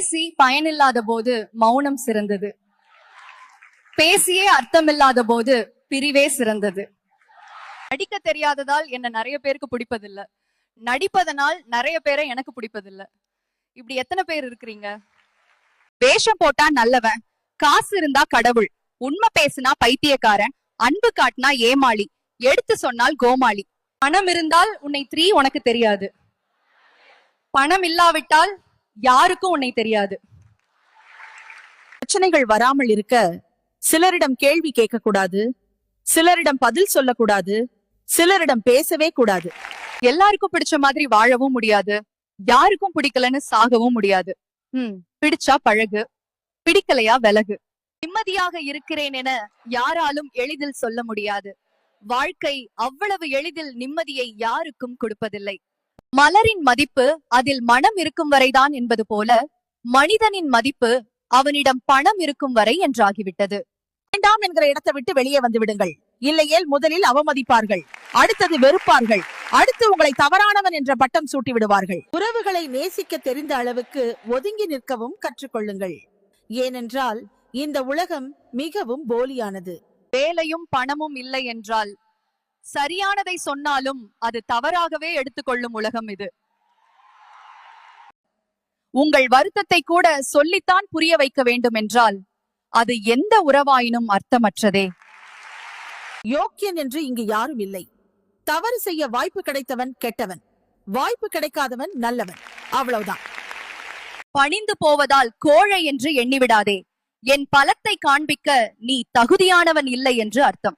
பேசி பயனில்லாத போது மௌனம் சிறந்தது. பேசியே அர்த்தமில்லாத போது பிரிவே சிறந்தது. நடிக்க தெரியாததால் என்ன நிறைய பேருக்கு பிடிப்பதில்ல. நடிப்பதனால் நிறைய பேரை எனக்கு பிடிப்பதில்ல. இப்படி எத்தனை பேர் இருக்கிறீங்க? வேஷம் போட்டா நல்லவன் காசு இருந்தா கடவுள் உண்மை பேசுனா பைத்தியக்காரன் அன்பு காட்டினா ஏமாளி எடுத்து சொன்னால் கோமாளி. பணம் இருந்தால் உன்னை த்ரீ உனக்கு தெரியாது. பணம் இல்லாவிட்டால் யாருக்கும் உன்னை தெரியாது. பிரச்சனைகள் வராமல் இருக்க சிலரிடம் கேள்வி கேட்கக்கூடாது. சிலரிடம் பதில் சொல்லக்கூடாது. சிலரிடம் பேசவே கூடாது. எல்லாருக்கும் பிடிச்ச மாதிரி வாழவும் முடியாது. யாருக்கும் பிடிக்கலன்னு சாகவும் முடியாது. ம் பிடிச்சா பழகு பிடிக்கலையா விலகு. நிம்மதியாக இருக்கிறேன் என யாராலும் எளிதில் சொல்ல முடியாது. வாழ்க்கை அவ்வளவு எளிதில் நிம்மதியை யாருக்கும் கொடுப்பதில்லை. மலரின் மதிப்பு அதில் மனம் இருக்கும் வரைதான் என்பது போல மனிதனின் மதிப்பு அவனிடம் பணம் இருக்கும் வரை என்றாகிவிட்டது. வேண்டாம் என்கிற இடத்தை விட்டு வெளியே வந்து விடுங்கள். இல்லையேல் முதலில் அவமதிப்பார்கள். அடுத்தது வெறுப்பார்கள். அடுத்து உங்களை தவறானவன் என்ற பட்டம் சூட்டி விடுவார்கள். உறவுகளை நேசிக்க தெரிந்த அளவுக்கு ஒதுங்கி நிற்கவும் கற்றுக்கொள்ளுங்கள். ஏனென்றால் இந்த உலகம் மிகவும் போலியானது. வேலையும் பணமும் இல்லை என்றால் சரியானதை சொன்னாலும் அது தவறாகவே எடுத்துக்கொள்ளும் உலகம் இது. உங்கள் வருத்தத்தை கூட சொல்லித்தான் புரிய வைக்க வேண்டும் என்றால் அது எந்த உறவாயினும் அர்த்தமற்றதே. யோக்கியன் என்று இங்கு யாரும் இல்லை. தவறு செய்ய வாய்ப்பு கிடைத்தவன் கெட்டவன். வாய்ப்பு கிடைக்காதவன் நல்லவன். அவ்வளவுதான். பணிந்து போவதால் கோழை என்று எண்ணிவிடாதே. என் பலத்தை காண்பிக்க நீ தகுதியானவன் இல்லை என்று அர்த்தம்.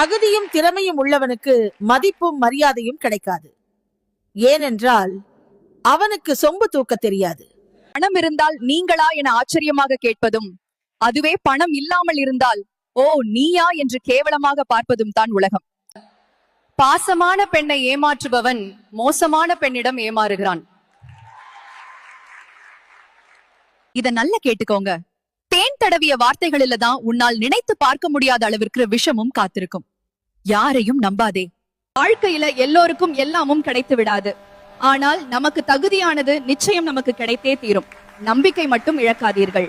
தகுதியும் திறமையும் உள்ளவனுக்கு மதிப்பும் மரியாதையும் கிடைக்காது. ஏனென்றால் அவனுக்கு சொம்பு தூக்க தெரியாது. பணம் இருந்தால் நீங்களா என ஆச்சரியமாக கேட்பதும் அதுவே பணம் இல்லாமல் இருந்தால் ஓ நீயா என்று கேவலமாக பார்ப்பதும் தான் உலகம். பாசமான பெண்ணை ஏமாற்றுபவன் மோசமான பெண்ணிடம் ஏமாறுகிறான். இத நல்ல கேட்டுக்கோங்க. தேன் தடவிய வார்த்தைகளில தான் உன்னால் நினைத்து பார்க்க முடியாத அளவிற்கு விஷமும் காத்திருக்கும். யாரையும் நம்பாதே. வாழ்க்கையில எல்லோருக்கும் எல்லாமும் கிடைத்து விடாது. ஆனால் நமக்கு தகுதியானது நிச்சயம் நமக்கு கிடைத்தே தீரும். நம்பிக்கை மட்டும் இழக்காதீர்கள்.